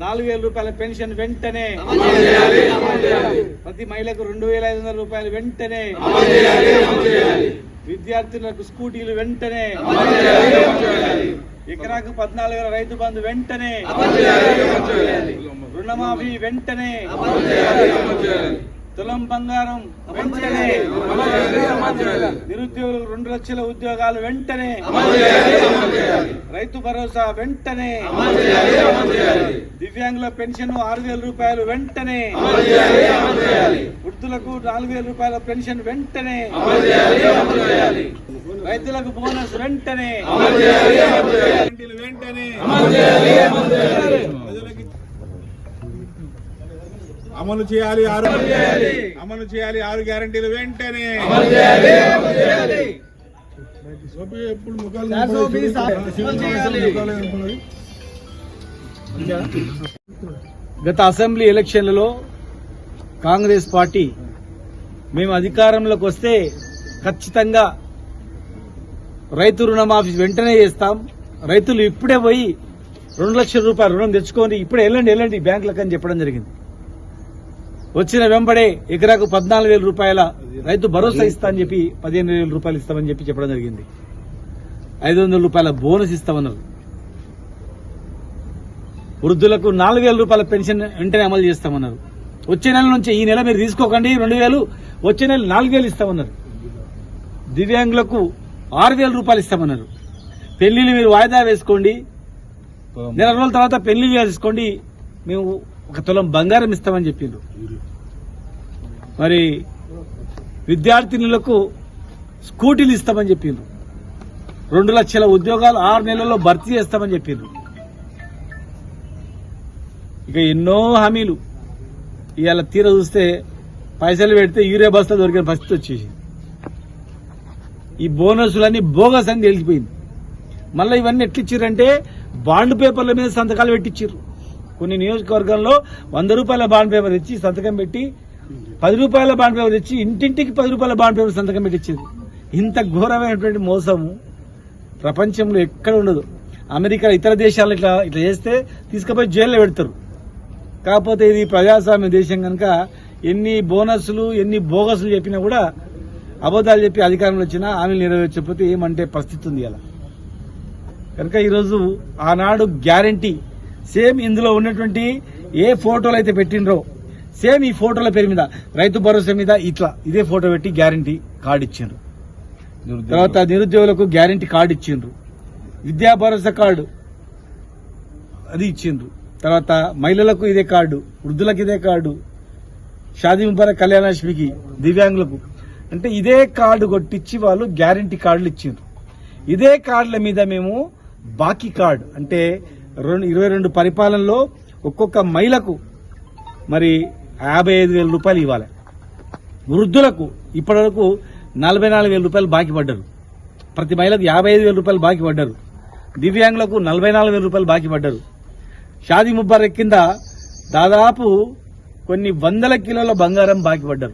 నాలుగు వేల రూపాయల పెన్షన్ వెంటనే ప్రతి మహిళకు రెండు వేల ఐదు వందల రూపాయలు వెంటనే విద్యార్థులకు స్కూటీలు వెంటనే ఎకరాకు పద్నాలుగు వేల రైతు బంధు వెంటనే రుణమాఫీ వెంటనే తులం బంగారం నిరుద్యోగులకు రెండు లక్షల ఉద్యోగాలు వెంటనే రైతు భరోసా వెంటనే దివ్యాంగుల పెన్షన్ ఆరు వేల రూపాయలు వెంటనే వృద్ధులకు నాలుగు వేల రూపాయల పెన్షన్ వెంటనే రైతులకు బోనస్ వెంటనే వెంటనే అమలు చేయాలి ఆరు అమలు చేయాలి. ఆరు గ్యారెంటీలు వెంటనే. ఎప్పుడు ముఖాలు గత అసెంబ్లీ ఎలక్షన్లలో కాంగ్రెస్ పార్టీ మేము అధికారంలోకి వస్తే ఖచ్చితంగా రైతు రుణమాఫీ వెంటనే చేస్తాం. రైతులు ఇప్పుడే పోయి రెండు లక్షల రూపాయలు రుణం తెచ్చుకొని ఇప్పుడే వెళ్ళండి వెళ్ళండి బ్యాంకులకు అని చెప్పడం జరిగింది. వచ్చిన వెంబడే ఎకరాకు పద్నాలుగు వేల రూపాయల రైతు భరోసా ఇస్తా అని చెప్పి పదిహేను వేల రూపాయలు ఇస్తామని చెప్పి చెప్పడం జరిగింది. ఐదు వందల రూపాయల బోనస్ ఇస్తామన్నారు. వృద్ధులకు నాలుగు వేల రూపాయల పెన్షన్ వెంటనే అమలు చేస్తామన్నారు. వచ్చే నెల నుంచి ఈ నెల మీరు తీసుకోకండి రెండు వేలు. వచ్చే నెల నాలుగు వేలు ఇస్తామన్నారు. దివ్యాంగులకు ఆరు వేల రూపాయలు ఇస్తామన్నారు. పెళ్ళిళ్ళు మీరు వాయిదా వేసుకోండి. నెల రోజుల తర్వాత పెళ్ళి వేసుకోండి మేము ఒక తులం బంగారం ఇస్తామని చెప్పిండ్రు. మరి విద్యార్థినులకు స్కూటీలు ఇస్తామని చెప్పిండ్రు. రెండు లక్షల ఉద్యోగాలు ఆరు నెలల్లో భర్తీ చేస్తామని చెప్పిండ్రు. ఇక ఎన్నో హామీలు. ఇవాళ తీర చూస్తే పైసలు పెడితే యూరియా బస్తా దొరికిన పరిస్థితి వచ్చేసి ఈ బోనసులన్నీ బోగస్ అని తెలిసిపోయింది మళ్ళీ ఇవన్నీ ఎట్లిచ్చిర్రంటే బాండ్ పేపర్ల మీద సంతకాలు పెట్టించారు కొన్ని నియోజకవర్గంలో వంద రూపాయల బాండ్ పేపర్ ఇచ్చి సంతకం పెట్టి పది రూపాయల బాండ్ పేపర్ ఇచ్చి ఇంటింటికి పది రూపాయల బాండ్ పేపర్ సంతకం పెట్టించారు ఇంత ఘోరమైనటువంటి మోసము ప్రపంచంలో ఎక్కడ ఉండదు. అమెరికా ఇతర దేశాలు ఇట్లా ఇట్లా చేస్తే తీసుకుపోయి జైల్లో పెడతారు. కాకపోతే ఇది ప్రజాస్వామ్య దేశం కనుక ఎన్ని బోనస్లు ఎన్ని బోగస్లు చెప్పినా కూడా అబద్ధాలు చెప్పి అధికారంలో వచ్చినా హామీలు నెరవేర్చకపోతే ఏమంటే పరిస్థితి ఉంది అలా కనుక ఈరోజు ఆనాడు గ్యారంటీ సేమ్ ఇందులో ఉన్నటువంటి ఏ ఫోటోలు అయితే పెట్టినరో సేమ్ ఈ ఫోటోల పేరు మీద రైతు భరోసా మీద ఇట్లా ఇదే ఫోటో పెట్టి గ్యారంటీ కార్డు ఇచ్చిండ్రు. తర్వాత నిరుద్యోగులకు గ్యారంటీ కార్డు ఇచ్చిండ్రు. విద్యా భరోసా కార్డు అది ఇచ్చిండ్రు. తర్వాత మహిళలకు ఇదే కార్డు వృద్ధులకు ఇదే కార్డు షాదీ ముబారక్ కళ్యాణలక్ష్మికి దివ్యాంగులకు. అంటే ఇదే కార్డు కొట్టించి వాళ్ళు గ్యారంటీ కార్డులు ఇచ్చిండ్రు. ఇదే కార్డుల మీద మేము బాకీ కార్డు అంటే రెండు ఇరవై రెండు పరిపాలనలో ఒక్కొక్క మహిళకు మరి యాభై ఐదు వేల రూపాయలు ఇవ్వాలి. వృద్ధులకు ఇప్పటివరకు నలభై నాలుగు వేల రూపాయలు బాకీ పడ్డారు. ప్రతి మహిళకు యాభై ఐదు వేల రూపాయలు బాకీ పడ్డారు. దివ్యాంగులకు నలభై నాలుగు వేల రూపాయలు బాకీ పడ్డారు. షాదీ ముబారక్ కింద దాదాపు కొన్ని వందల కిలోల బంగారం బాకీ పడ్డారు.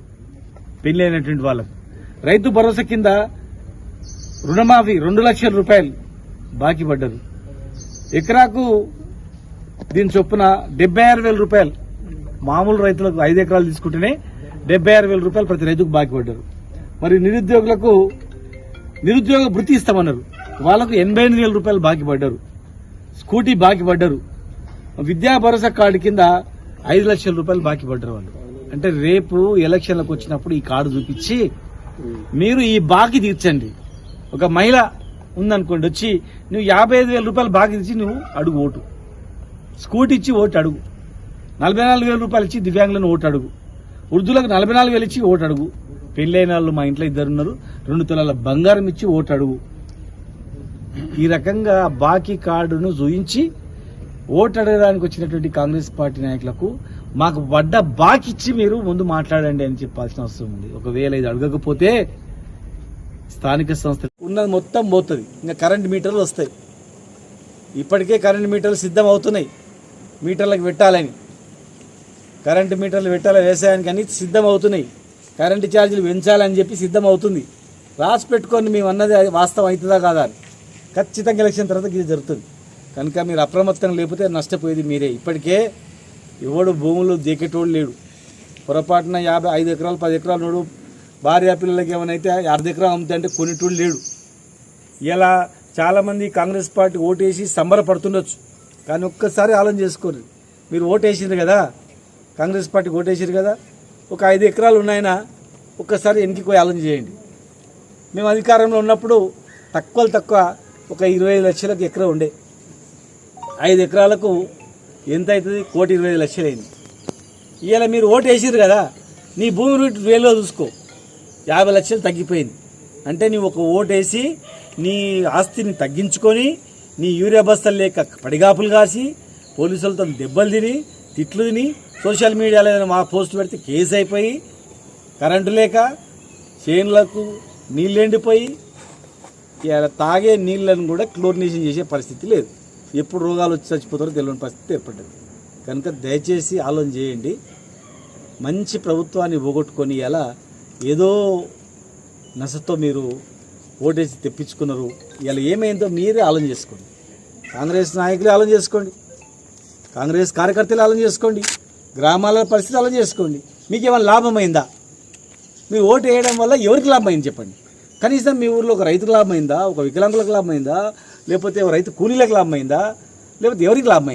పెళ్ళైనటువంటి వాళ్ళకు. రైతు భరోసా కింద రుణమాఫీ రెండు లక్షల రూపాయలు బాకీ పడ్డారు. ఎకరాకు దీని చొప్పున డెబ్బై ఆరు వేల రూపాయలు మామూలు రైతులకు ఐదు ఎకరాలు తీసుకుంటేనే డెబ్బై ఆరు వేల రూపాయలు ప్రతి రైతుకు బాకీ పడ్డారు మరి నిరుద్యోగులకు నిరుద్యోగ వృత్తి ఇస్తామన్నారు. వాళ్ళకు ఎనభై ఎనిమిది వేల రూపాయలు బాకీ పడ్డారు స్కూటీ బాకీ పడ్డారు విద్యా భరోసా కార్డు కింద ఐదు లక్షల రూపాయలు బాకీ పడ్డారు వాళ్ళు. అంటే రేపు ఎలక్షన్లకు వచ్చినప్పుడు ఈ కార్డు చూపించి మీరు ఈ బాకీ తీర్చండి. ఒక మహిళ ఉందనుకోండి వచ్చి నువ్వు యాభై ఐదు వేల రూపాయలు బాకీ తీసి నువ్వు అడుగు ఓటు. స్కూటీ ఇచ్చి ఓటు అడుగు. నలభై నాలుగు వేల రూపాయలు ఇచ్చి దివ్యాంగులను ఓటు అడుగు వృద్ధులకు నలభై నాలుగు వేలు ఇచ్చి ఓటు అడుగు పెళ్ళైన వాళ్ళు మా ఇంట్లో ఇద్దరు ఉన్నారు రెండు తులాల బంగారం ఇచ్చి ఓటు అడుగు ఈ రకంగా బాకీ కార్డును చూయించి ఓటు అడగడానికి వచ్చినటువంటి కాంగ్రెస్ పార్టీ నాయకులకు మాకు పడ్డ బాకీ ఇచ్చి మీరు ముందు మాట్లాడండి అని చెప్పాల్సిన అవసరం ఉంది. ఒకవేళ ఇది అడగకపోతే స్థానిక సంస్థ ఉన్నది మొత్తం పోతుంది. ఇంకా కరెంట్ మీటర్లు వస్తాయి. ఇప్పటికే కరెంట్ మీటర్లు సిద్ధం అవుతున్నాయి. మీటర్లకు పెట్టాలని. కరెంటు మీటర్లు పెట్టాలి వ్యవసాయానికి అని సిద్ధం అవుతున్నాయి కరెంటు ఛార్జీలు పెంచాలని చెప్పి సిద్ధం అవుతుంది రాసి పెట్టుకొని మేము అన్నది అది వాస్తవం అవుతుందా కాదా అని. ఖచ్చితంగా ఎలక్షన్ తర్వాత ఇది జరుగుతుంది. కనుక మీరు అప్రమత్తంగా లేకపోతే నష్టపోయేది మీరే. ఇప్పటికే ఎవడు భూములు దేకేటోడు లేడు. పొరపాటున యాభై ఐదు ఎకరాలు పది ఎకరాలు నోడు భార్య పిల్లలకి ఏమైనా అర్ధ ఎకరం అమ్ముతా అంటే కొనేటోడు లేడు. ఇలా చాలామంది కాంగ్రెస్ పార్టీ ఓటేసి సంబరపడుతుండొచ్చు. కానీ ఒక్కసారి ఆలోచన చేసుకోరు మీరు ఓటేసింది కదా. కాంగ్రెస్ పార్టీ ఓటేసారు కదా. ఒక ఐదు ఎకరాలు ఉన్నాయన ఒక్కసారి వెనక్కి పోయి ఆలోచన చేయండి. మేము అధికారంలో ఉన్నప్పుడు తక్కువ తక్కువ ఒక ఇరవై ఐదు లక్షలకు ఎకరం ఉండే. ఐదు ఎకరాలకు ఎంత అవుతుంది? కోటి ఇరవై ఐదు లక్షలు అయింది. ఇవాళ మీరు ఓటు వేసిరు కదా నీ భూమి రూట్ వేలో చూసుకో. యాభై లక్షలు తగ్గిపోయింది. అంటే నీవు ఒక ఓటు వేసి నీ ఆస్తిని తగ్గించుకొని నీ యూరియా బస్తాలు లేక పడిగాపులు కాసి పోలీసులతో దెబ్బలు తిని తిట్లు తిని సోషల్ మీడియాలో ఏదైనా మా పోస్టులు పెడితే కేసు అయిపోయి కరెంటు లేక చేనులకు నీళ్ళు ఎండిపోయి ఇలా తాగే నీళ్ళను కూడా క్లోరినేషన్ చేసే పరిస్థితి లేదు. ఎప్పుడు రోగాలు వచ్చి చచ్చిపోతారో తెలియని పరిస్థితి ఏర్పడ్డది. కనుక దయచేసి ఆలోచన చేయండి. మంచి ప్రభుత్వాన్ని పోగొట్టుకొని ఎలా ఏదో నసతో మీరు ఓటేసి తెప్పించుకున్నారు. ఇలా ఏమైందో మీరే ఆలోచన చేసుకోండి. కాంగ్రెస్ నాయకులే ఆలోచన చేసుకోండి. కాంగ్రెస్ కార్యకర్తలు అలం చేసుకోండి. గ్రామాల పరిస్థితి అలం చేసుకోండి. మీకు ఏమైనా లాభమైందా మీరు ఓటు వేయడం వల్ల ఎవరికి లాభం అయింది చెప్పండి. కనీసం మీ ఊర్లో ఒక రైతుకు లాభం అయిందా? ఒక వికలాంగులకు లాభం అయిందా? లేకపోతే రైతు కూలీలకు లాభం అయిందా? లేకపోతే ఎవరికి లాభం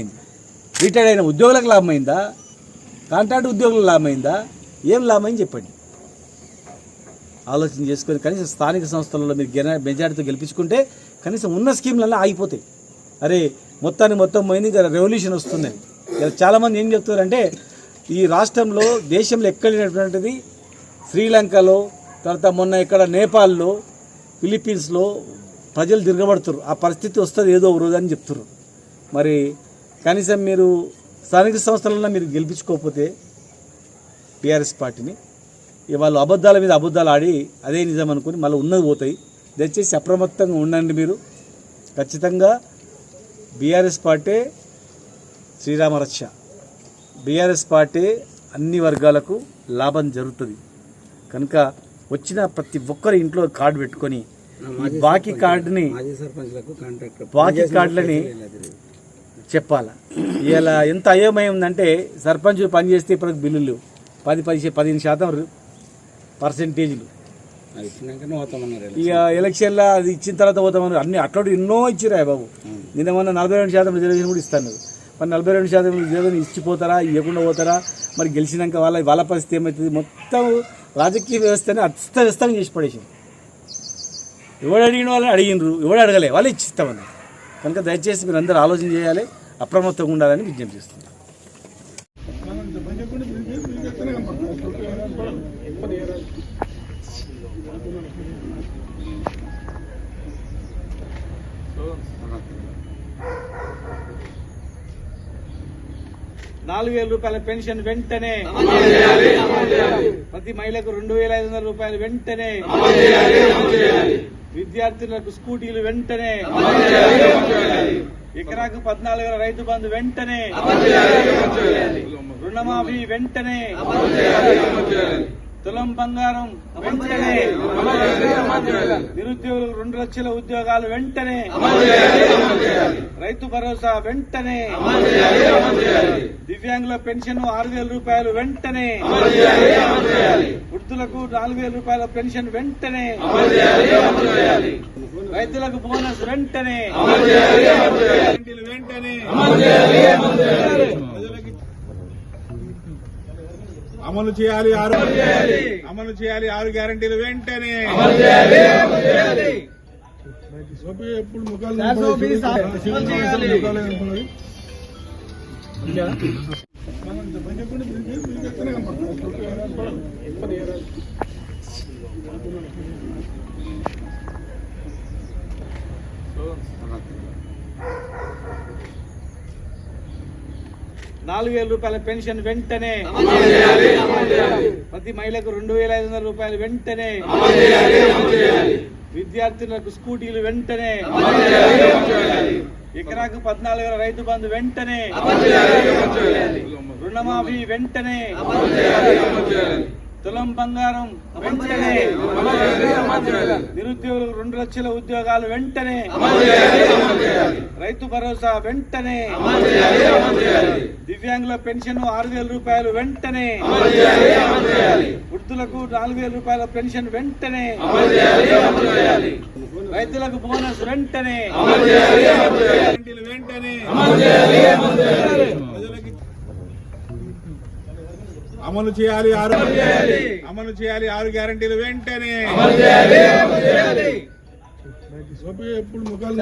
రిటైర్డ్ అయిన ఉద్యోగులకు లాభం అయిందా? కాంట్రాక్ట్ ఉద్యోగులకు లాభం అయిందా? ఏం లాభమైంది చెప్పండి. ఆలోచన చేసుకొని కనీసం స్థానిక సంస్థలలో మీరు గెన గెలిపించుకుంటే కనీసం ఉన్న స్కీమ్లన్నీ ఆగిపోతాయి. అరే మొత్తాన్ని మొత్తం పోయింది. ఇంకా రెవల్యూషన్ వస్తుంది. ఇలా చాలామంది ఏం చెప్తారంటే ఈ రాష్ట్రంలో దేశంలో ఎక్కడినటువంటిది శ్రీలంకలో తర్వాత మొన్న ఇక్కడ నేపాల్లో ఫిలిప్పీన్స్లో ప్రజలు తిరగబడుతున్నారు. ఆ పరిస్థితి వస్తుంది ఏదో ఒక రోజు అని చెప్తున్నారు. మరి కనీసం మీరు స్థానిక సంస్థలన్నా మీరు గెలిపించుకోకపోతే టీఆర్ఎస్ పార్టీని ఇవాళ వాళ్ళు అబద్ధాల మీద అబద్ధాలు ఆడి అదే నిజం అనుకుని మళ్ళీ ఉన్నది పోతాయి. దయచేసి అప్రమత్తంగా ఉండండి మీరు. ఖచ్చితంగా బీఆర్ఎస్ పార్టీ శ్రీరామరక్ష బీఆర్ఎస్ పార్టీ అన్ని వర్గాలకు లాభం జరుగుతుంది. కనుక వచ్చిన ప్రతి ఒక్కరి ఇంట్లో కార్డు పెట్టుకొని బాకీ కార్డుని బాకీ కార్డులని చెప్పాలా? ఇలా ఎంత అయోమయం ఉందంటే సర్పంచ్ పని చేస్తే ఇప్పుడు బిల్లులు. పది పది పదిహేను శాతం పర్సెంటేజ్లు ఇక ఎలక్షన్లో అది ఇచ్చిన తర్వాత పోతామని అన్ని అట్లాంటి ఎన్నో ఇచ్చిరా బాబు. నిన్న మొన్న నలభై రెండు శాతం రిజర్వేషన్ కూడా ఇస్తాను మరి నలభై రెండు శాతం రిజర్వేషన్ ఇచ్చిపోతారా ఇవ్వకుండా పోతారా? మరి గెలిచినాక వాళ్ళ వాళ్ళ పరిస్థితి ఏమవుతుంది మొత్తం రాజకీయ వ్యవస్థని అస్తవ్యస్తంగా చేసి పడేసింది. ఎవడు అడిగిన వాళ్ళని అడిగినరు ఎవడు అడగలే వాళ్ళు ఇచ్చిస్తామన్నారు. కనుక దయచేసి మీరు అందరూ ఆలోచన చేయాలి అప్రమత్తంగా ఉండాలని విజ్ఞప్తి చేస్తున్నాను నాలుగు వేల రూపాయల పెన్షన్ వెంటనే ప్రతి మహిళకు రెండు వేల ఐదు వందల రూపాయలు వెంటనే విద్యార్థులకు స్కూటీలు వెంటనే ఎకరాకు పద్నాలుగు వేల రైతు బంధు వెంటనే రుణమాఫీ వెంటనే తులం బంగారం నిరుద్యోగులకు రెండు లక్షల ఉద్యోగాలు వెంటనే రైతు భరోసా వెంటనే దివ్యాంగుల పెన్షన్ ఆరు వేల రూపాయలు వెంటనే వృద్ధులకు నాలుగు వేల రూపాయల పెన్షన్ వెంటనే రైతులకు బోనస్ వెంటనే వెంటనే అమలు చేయాలి ఆరు అమలు చేయాలి. ఆరు గ్యారంటీలు వెంటనే. ఎప్పుడు ముఖాలు నింపలేదు. నాలుగు వేల రూపాయల పెన్షన్ వెంటనే ప్రతి మహిళకు రెండు వేల ఐదు వందల రూపాయలు వెంటనే విద్యార్థులకు స్కూటీలు వెంటనే ఎకరాకు పద్నాలుగు వేల రైతు బంధు వెంటనే రుణమాఫీ వెంటనే తులం బంగారం నిరుద్యోగులకు రెండు లక్షల ఉద్యోగాలు వెంటనే రైతు భరోసా వెంటనే దివ్యాంగుల పెన్షన్ ఆరు వేల రూపాయలు వెంటనే వృద్ధులకు నాలుగు వేల రూపాయల పెన్షన్ వెంటనే రైతులకు బోనస్ వెంటనే వెంటనే అమలు చేయాలి ఆరు అమలు చేయాలి. ఆరు గ్యారంటీలు వెంటనే. ఎప్పుడు ముఖాలు